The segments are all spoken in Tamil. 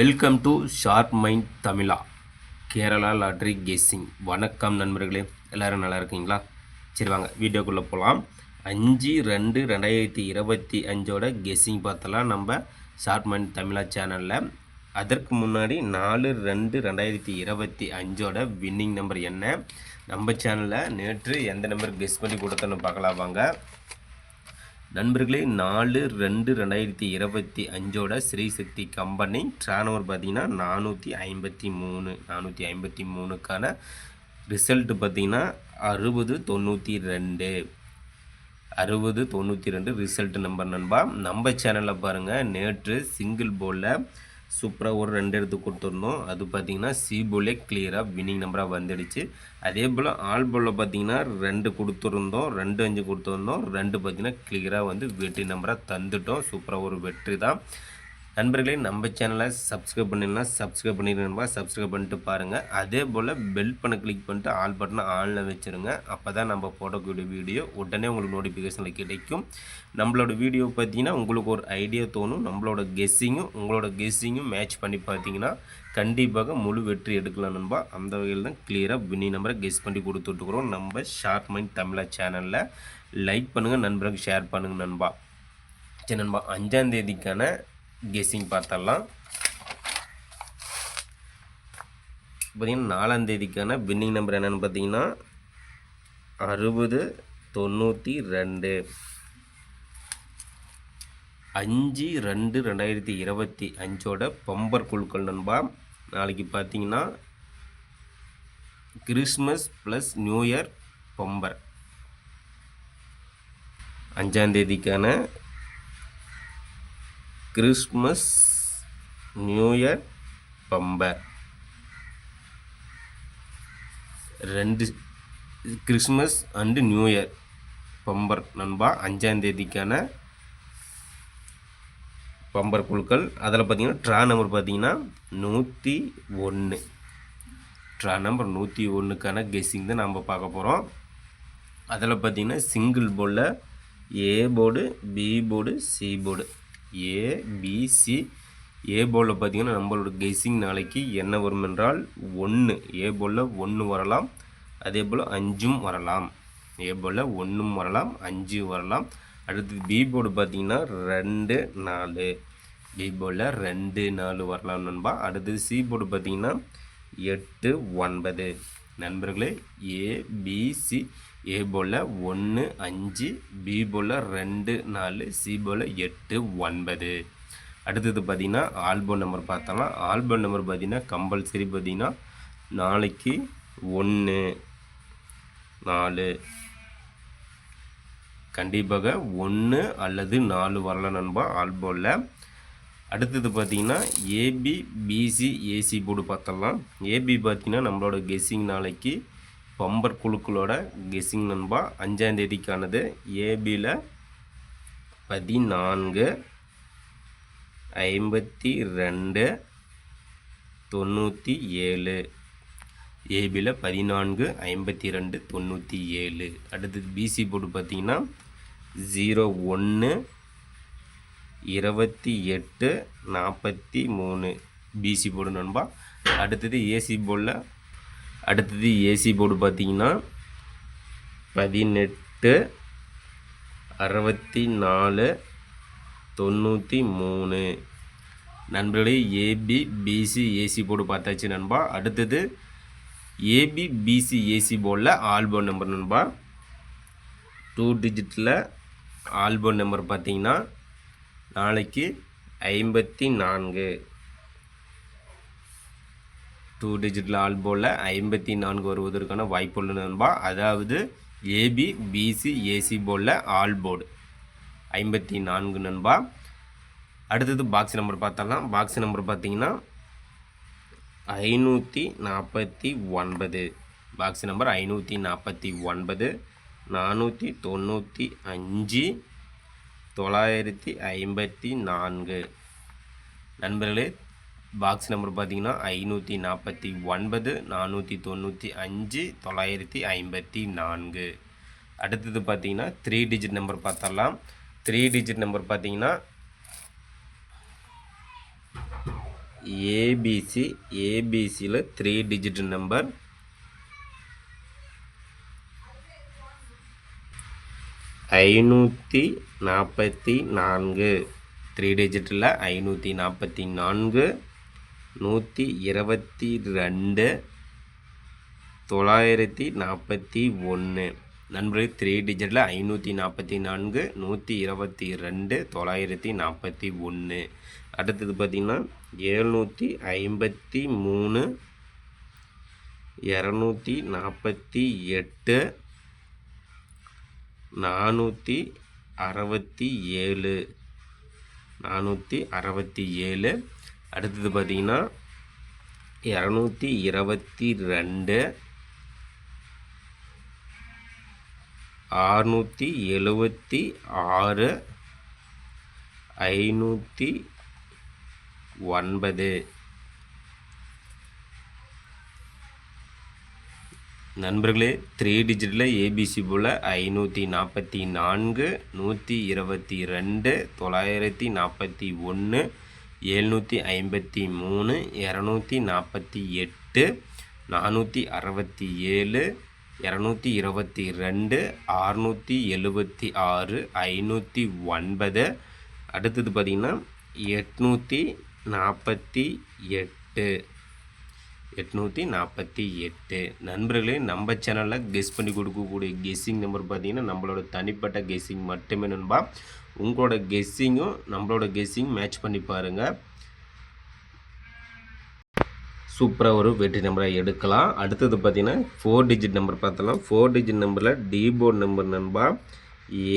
Welcome to sharp mind Tamizha. Kerala lottery guessing வணக்கம் நண்பர்களே. எல்லோரும் நல்லா இருக்கீங்களா? சரி வாங்க வீடியோக்குள்ளே போகலாம் அஞ்சு ரெண்டு ரெண்டாயிரத்தி இருபத்தி அஞ்சோட கெஸ்ஸிங் பார்த்தலாம் நம்ம ஷார்ப் மைண்ட் தமிழா சேனலில். அதற்கு முன்னாடி நாலு ரெண்டு ரெண்டாயிரத்தி இருபத்தி அஞ்சோட வின்னிங் நம்பர் என்ன? நம்ம சேனலில் நேற்று எந்த நம்பர் கெஸ் பண்ணி கொடுத்தோன்னு பார்க்கலாம் வாங்க. நண்பர்களே நாலு ரெண்டு ரெண்டாயிரத்தி இருபத்தி அஞ்சோட ஸ்ரீசக்தி கம்பெனி டர்னோவர் பார்த்தீங்கன்னா நானூற்றி ஐம்பத்தி மூணு நானூற்றி ஐம்பத்தி மூணுக்கான ரிசல்ட்டு பார்த்தீங்கன்னா அறுபது தொண்ணூற்றி ரெண்டு. அறுபது தொண்ணூற்றி ரெண்டு ரிசல்ட் நம்பர் நண்பா. நம்ம சேனலில் பாருங்கள் நேற்று சிங்கிள் போலில் சூப்பராக ஒரு ரெண்டு எடுத்து கொடுத்துருந்தோம் அது பார்த்தீங்கன்னா சி போலே கிளியராக வின்னிங் நம்பராக வந்துடுச்சு. அதே போல் ஆல் போலில் பார்த்தீங்கன்னா ரெண்டு கொடுத்துருந்தோம் ரெண்டு அஞ்சு கொடுத்துருந்தோம் ரெண்டு பார்த்தீங்கன்னா கிளியராக வந்து வெற்றி நம்பராக தந்துட்டோம். சூப்பராக ஒரு வெற்றி தான் நண்பர்களே நம்ம சேனலை சப்ஸ்கிரைப் பண்ணிடலாம். சப்ஸ்கிரைப் பண்ணிடுங்கப்பா சப்ஸ்கிரைப் பண்ணிட்டு பாருங்கள் அதே போல் பெல் பண்ண கிளிக் பண்ணிட்டு ஆல் பட்டனை ஆனில் வச்சுருங்க. அப்போ தான் நம்ம போடக்கூடிய வீடியோ உடனே உங்களுக்கு நோட்டிஃபிகேஷனில் கிடைக்கும். நம்மளோட வீடியோ பார்த்தீங்கன்னா உங்களுக்கு ஒரு ஐடியா தோணும். நம்மளோட கெஸ்ஸிங்கும் உங்களோட கெஸ்ஸிங்கும் மேட்ச் பண்ணி பார்த்தீங்கன்னா கண்டிப்பாக முழு வெற்றி எடுக்கலாம் நண்பா. அந்த வகையில் தான் கிளியராக வினி நம்பரை கெஸ் பண்ணி கொடுத்துட்ருக்குறோம் நம்ம ஷார்ட் மைண்ட் தமிழா சேனலில் லைக் பண்ணுங்கள் நண்பர்களுக்கு ஷேர் பண்ணுங்கள் நண்பா. சரி நண்பா அஞ்சாந்தேதிக்கான கெஸ்ஸிங் பார்த்தரலாம் பார்த்தீங்கன்னா நாலாம் தேதிக்கான வின்னிங் நம்பர் என்னென்னு பார்த்தீங்கன்னா அறுபது தொண்ணூற்றி ரெண்டு. அஞ்சு ரெண்டு ரெண்டாயிரத்தி இருபத்தி அஞ்சோட பம்பர் குழுக்கள் நண்பா. நாளைக்கு பார்த்தீங்கன்னா Christmas plus New Year bumper. அஞ்சாந்தேதிக்கான Christmas new year bumper ரெண்டு Christmas and New Year bumper நண்பா அஞ்சாந்தேதிக்கான பம்பர் குழுக்கள் அதில் பார்த்தீங்கன்னா ட்ரா நம்பர் பார்த்தீங்கன்னா நூற்றி ஒன்று. ட்ரா நம்பர் நூற்றி ஒன்றுக்கான கெஸ்ஸிங் தான் நம்ம பார்க்க போகிறோம். அதில் பார்த்தீங்கன்னா சிங்கிள் போர்டில் A board B board C board. ABC A போலில் பார்த்தீங்கன்னா நம்மளோட கெஸிங் நாளைக்கு என்ன வரும் என்றால் ஒன்று ஏ போலில் ஒன்று வரலாம். அதே போல் அஞ்சும் வரலாம். ஏ போலில் ஒன்றும் வரலாம் அஞ்சு வரலாம். அடுத்தது பி போர்டு பார்த்தீங்கன்னா ரெண்டு நாலு. பி போர்டில் ரெண்டு நாலு வரலாம் நண்பா. அடுத்தது சி போர்டு பார்த்தீங்கன்னா எட்டு ஒன்பது. நண்பர்களே ஏபிசி ஏ போல் ஒன்று அஞ்சு பி போல் ரெண்டு நாலு சி போல் எட்டு ஒன்பது. அடுத்தது பார்த்திங்கன்னா ஆல்பம் நம்பர் பார்த்தோம்னா ஆல்பம் நம்பர் பார்த்திங்கன்னா கம்பல்சரி பார்த்திங்கன்னா நாளைக்கு ஒன்று நாலு. கண்டிப்பாக ஒன்று அல்லது நாலு வரலாம் நண்பா ஆல்போவில் அடுத்தது பார்த்திங்கன்னா ஏபி பிசி ஏசி போர்டு பார்த்தலாம். ஏபி பார்த்திங்கன்னா நம்மளோட கெஸ்ஸிங் நாளைக்கு பம்பர் குழுக்களோட கெஸ்ஸிங் நண்பா. அஞ்சாந்தேதிக்கானது ஏபியில் பதினான்கு ஐம்பத்தி ரெண்டு தொண்ணூற்றி ஏழு. ஏபியில் பதினான்கு ஐம்பத்தி ரெண்டு தொண்ணூற்றி ஏழு. அடுத்தது பிசி போர்டு பார்த்திங்கன்னா ஜீரோ ஒன்று இருபத்தி எட்டு நாற்பத்தி மூணு பிசி போர்டு நண்பா. அடுத்தது ஏசி போர்டில் அடுத்தது ஏசி போர்டு பார்த்தீங்கன்னா பதினெட்டு அறுபத்தி நாலு தொண்ணூற்றி மூணு. நண்பர்களே ஏபி பிசி ஏசி போர்டு பார்த்தாச்சு நண்பா. அடுத்தது ஏபி பிசி ஏசி போர்டில் ஆல்பம் நம்பர் நண்பா. டூ டிஜிட்டில் ஆல்பம் நம்பர் பார்த்தீங்கன்னா நாளைக்கு ஐம்பத்தி நான்கு. டூ டிஜிட்டல் ஆல்போவில் ஐம்பத்தி நான்கு வருவதற்கான வாய்ப்புள்ள நண்பா. அதாவது ஏபி பிசி ஏசி போலில் ஆல் போர்டு ஐம்பத்தி நான்கு நண்பா. அடுத்தது பாக்ஸ் நம்பர் பார்த்தலாம் பாக்ஸ் நம்பர் பார்த்தீங்கன்னா ஐநூற்றி நாற்பத்தி ஒன்பது. பாக்ஸ் நம்பர் ஐநூற்றி நாற்பத்தி ஒன்பது நானூற்றி தொண்ணூற்றி அஞ்சு தொள்ளாயிரத்தி ஐம்பத்தி நான்கு. நண்பர்களே பாக்ஸ் நம்பர் பார்த்தீங்கன்னா ஐநூற்றி நாற்பத்தி ஒன்பது நானூற்றி தொண்ணூற்றி அஞ்சு தொள்ளாயிரத்தி ஐம்பத்தி நான்கு. அடுத்தது பார்த்தீங்கன்னா த்ரீ டிஜிட் நம்பர் பார்த்தரலாம் த்ரீ டிஜிட் நம்பர் பார்த்தீங்கன்னா ஏபிசி ஏபிசியில் த்ரீ டிஜிட் நம்பர் ஐநூற்றி நாற்பத்தி நான்கு த்ரீ டிஜிட்டில் ஐநூற்றி நாற்பத்தி நான்கு நூற்றி இருபத்தி ரெண்டு தொள்ளாயிரத்தி நாற்பத்தி ஒன்று நண்பர்களே த்ரீ டிஜிட்டில் ஐநூற்றி நாற்பத்தி நான்கு நூற்றி இருபத்தி ரெண்டு தொள்ளாயிரத்தி நாற்பத்தி ஒன்று அடுத்தது பார்த்திங்கன்னா ஏழ்நூற்றி ஐம்பத்தி மூணு இரநூத்தி நாற்பத்தி எட்டு நானூற்றி அறுபத்தி ஏழு. நானூற்றி அறுபத்தி ஏழு. அடுத்தது பார்த்திங்கன்னா இரநூத்தி இருபத்தி ரெண்டு. ஆறுநூற்றி எழுபத்தி ஆறு. ஐநூற்றி ஒன்பது. நண்பர்களே த்ரீ டிஜிட்டில் ஏபிசி போல் ஐநூற்றி நாற்பத்தி நான்கு நூற்றி இருபத்தி ரெண்டு தொள்ளாயிரத்தி நாற்பத்தி ஒன்று எழுநூற்றி ஐம்பத்தி மூணு இரநூத்தி நாற்பத்தி எட்டு நானூற்றி அறுபத்தி ஏழு இரநூத்தி இருபத்தி ரெண்டு அறுநூற்றி எழுபத்தி ஆறு ஐநூற்றி ஒன்பது. அடுத்தது பார்த்திங்கன்னா எட்நூற்றி நாற்பத்தி எட்டு. எட்நூற்றி நாற்பத்தி எட்டு. நண்பர்களே நம்ம சேனலில் கெஸ் பண்ணி கொடுக்கக்கூடிய கெஸ்ஸிங் நம்பர் பார்த்தீங்கன்னா நம்மளோட தனிப்பட்ட கெஸ்ஸிங் மட்டுமே நண்பா. உங்களோட கெஸ்ஸிங்கும் நம்மளோட கெஸ்ஸிங் மேட்ச் பண்ணி பாருங்கள் சூப்பராக ஒரு வெற்றி நம்பரை எடுக்கலாம். அடுத்தது பார்த்தீங்கன்னா ஃபோர் டிஜிட் நம்பர் பார்த்தலாம் ஃபோர் டிஜிட் நம்பரில் டி போர்டு நம்பர் நண்பா.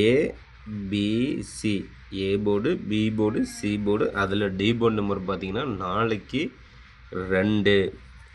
ABC A board B board C board அதில் டி போர்டு நம்பர் பார்த்தீங்கன்னா நாளைக்கு ரெண்டு.